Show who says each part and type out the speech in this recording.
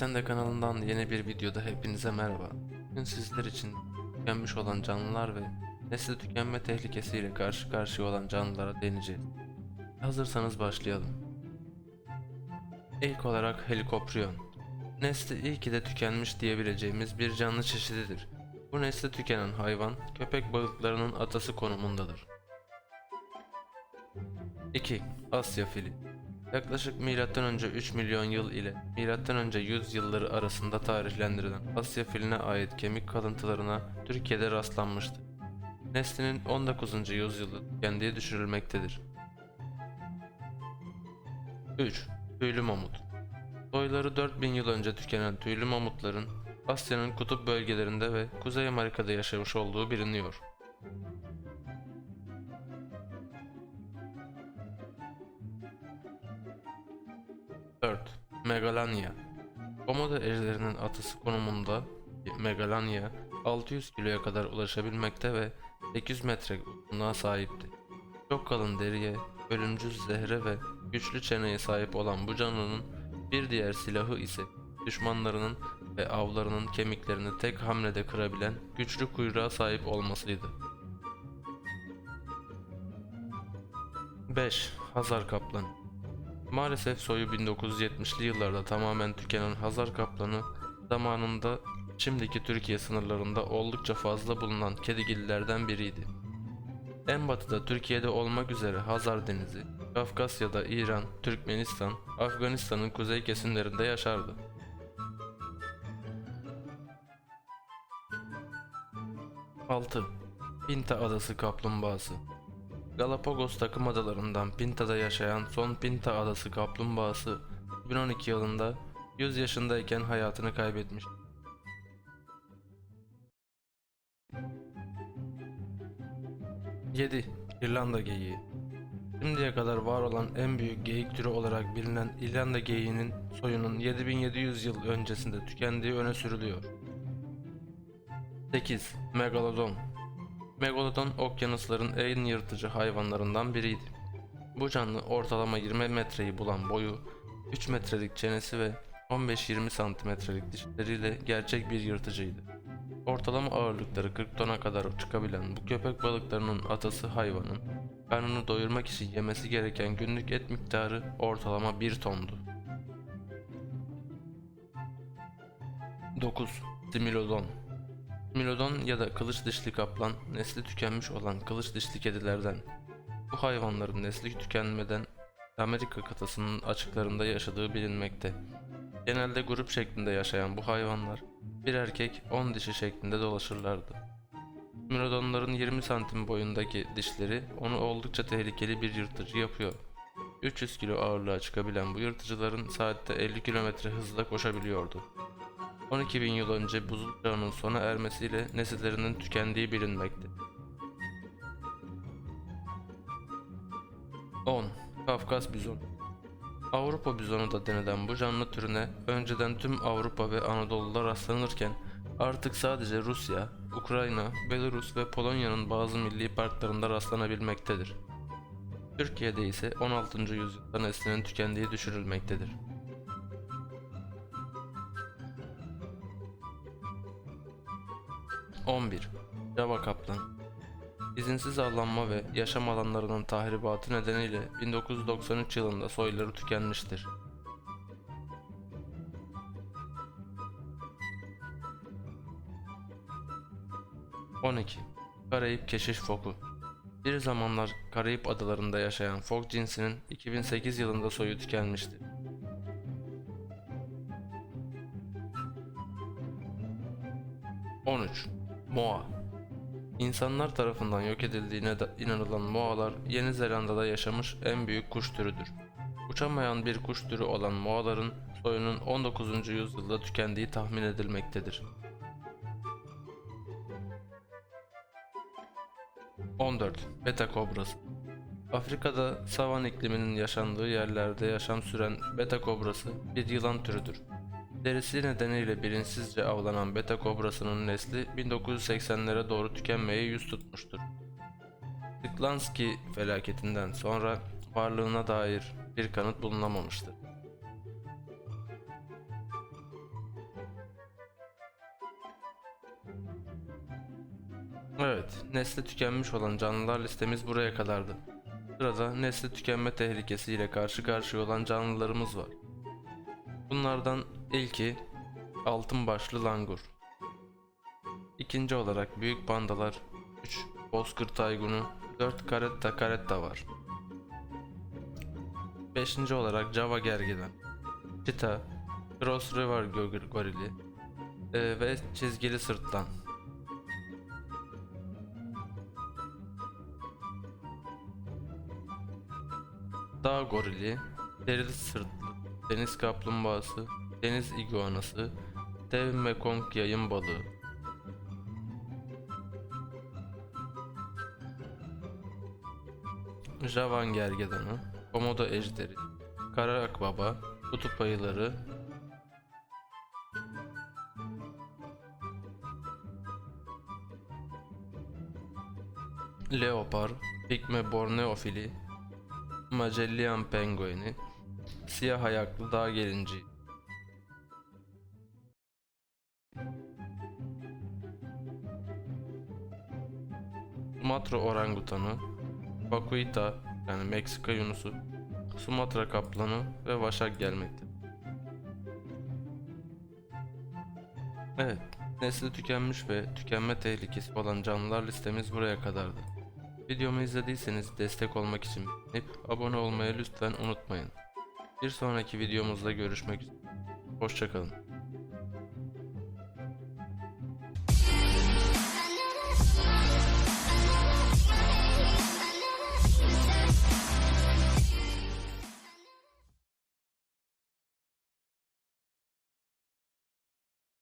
Speaker 1: Seslen kanalından yeni bir videoda hepinize merhaba. Bugün sizler için tükenmiş olan canlılar ve nesli tükenme tehlikesiyle karşı karşıya olan canlılara değineceğiz. Hazırsanız başlayalım. İlk olarak helikoptrion. Nesli iyi ki de tükenmiş diyebileceğimiz bir canlı çeşididir. Bu nesli tükenen hayvan köpek balıklarının atası konumundadır. 2. Asya fili Yaklaşık M.Ö. 3 milyon yıl ile M.Ö. 100 yılları arasında tarihlendirilen Asya filine ait kemik kalıntılarına Türkiye'de rastlanmıştır. Neslinin 19. yüzyılda tükendiği düşürülmektedir. 3. Tüylü mamut Soyları 4000 yıl önce tükenen tüylü mamutların Asya'nın kutup bölgelerinde ve Kuzey Amerika'da yaşamış olduğu biliniyor. Dört, Megalania Komodo ejderinin atısı konumunda Megalania 600 kiloya kadar ulaşabilmekte ve 800 metre uzunluğa sahipti. Çok kalın deriye, ölümcül zehre ve güçlü çeneye sahip olan bu canlının bir diğer silahı ise düşmanlarının ve avlarının kemiklerini tek hamlede kırabilen güçlü kuyruğa sahip olmasıydı. 5. Hazar Kaplanı Maalesef soyu 1970'li yıllarda tamamen tükenen Hazar kaplanı zamanında şimdiki Türkiye sınırlarında oldukça fazla bulunan kedigillerden biriydi. En batıda Türkiye'de olmak üzere Hazar Denizi, Kafkasya'da İran, Türkmenistan, Afganistan'ın kuzey kesimlerinde yaşardı. Altı, Pinta Adası Kaplumbağası Galapagos takım adalarından Pinta'da yaşayan son Pinta adası kaplumbağası 2012 yılında 100 yaşındayken hayatını kaybetmiş. Yedi, İrlanda geyiği Şimdiye kadar var olan en büyük geyik türü olarak bilinen İrlanda geyiğinin soyunun 7700 yıl öncesinde tükendiği öne sürülüyor. 8. Megalodon Megalodon okyanusların en yırtıcı hayvanlarından biriydi. Bu canlı ortalama 20 metreyi bulan boyu, 3 metrelik çenesi ve 15-20 santimetrelik dişleriyle gerçek bir yırtıcıydı. Ortalama ağırlıkları 40 tona kadar çıkabilen bu köpek balıklarının atası hayvanın karnını doyurmak için yemesi gereken günlük et miktarı ortalama 1 tondu. 9. Similodon Milodon ya da kılıç dişli kaplan nesli tükenmiş olan kılıç dişli kedilerden. Bu hayvanların nesli tükenmeden Amerika kıtasının açıklarında yaşadığı bilinmekte. Genelde grup şeklinde yaşayan bu hayvanlar bir erkek 10 dişi şeklinde dolaşırlardı. Milodonların 20 santim boyundaki dişleri onu oldukça tehlikeli bir yırtıcı yapıyor. 300 kilo ağırlığa çıkabilen bu yırtıcıların saatte 50 km hızla koşabiliyordu. 12 bin yıl önce buzul çağının sona ermesiyle nesillerinin tükendiği bilinmekte. 10. Kafkas bizon Avrupa bizonu da denilen bu canlı türüne önceden tüm Avrupa ve Anadolu'da rastlanırken artık sadece Rusya, Ukrayna, Belarus ve Polonya'nın bazı milli parklarında rastlanabilmektedir. Türkiye'de ise 16. yüzyılda neslinin tükendiği düşürülmektedir. 11. Java Kaplan İzinsiz avlanma ve yaşam alanlarının tahribatı nedeniyle 1993 yılında soyları tükenmiştir. ...12. Karayip Keşiş Foku Bir zamanlar Karayip adalarında yaşayan fok cinsinin 2008 yılında soyu tükenmiştir. 13. Moa İnsanlar tarafından yok edildiğine inanılan moalar Yeni Zelanda'da yaşamış en büyük kuş türüdür. Uçamayan bir kuş türü olan moaların soyunun 19. yüzyılda tükendiği tahmin edilmektedir. 14. Beta kobrası Afrika'da savan ikliminin yaşandığı yerlerde yaşam süren beta kobrası bir yılan türüdür. Derisi nedeniyle bilinçsizce avlanan beta kobrasının nesli 1980'lere doğru tükenmeye yüz tutmuştur. Tıklanski felaketinden sonra varlığına dair bir kanıt bulunamamıştır. Evet, nesli tükenmiş olan canlılar listemiz buraya kadardı. Sırada nesli tükenme tehlikesiyle karşı karşıya olan canlılarımız var. Bunlardan ilki altın başlı langur. İkinci olarak büyük pandalar, 3 bozkır taygunu, 4 karetta karetta var. Beşinci olarak Java gergedan, çita, Cross River gorili e, ve çizgili sırtlan. Dağ gorili, derili sırtlı, deniz kaplumbağası, deniz iguanası, dev mekong yayın balığı. Javan gergedanı, komodo ejderi, kara akbaba, kutup ayıları, leopar, pigme borneofili, Magellan pengueni, siyah ayaklı dağ gelinciği. Sumatra orangutanı, Pakuita yani Meksika yunusu, Sumatra kaplanı ve vaşak gelmekte. Evet, nesli tükenmiş ve tükenme tehlikesi olan canlılar listemiz buraya kadardı. Videomu izlediyseniz destek olmak için beğenip abone olmayı lütfen unutmayın. Bir sonraki videomuzda görüşmek üzere. Hoşçakalın.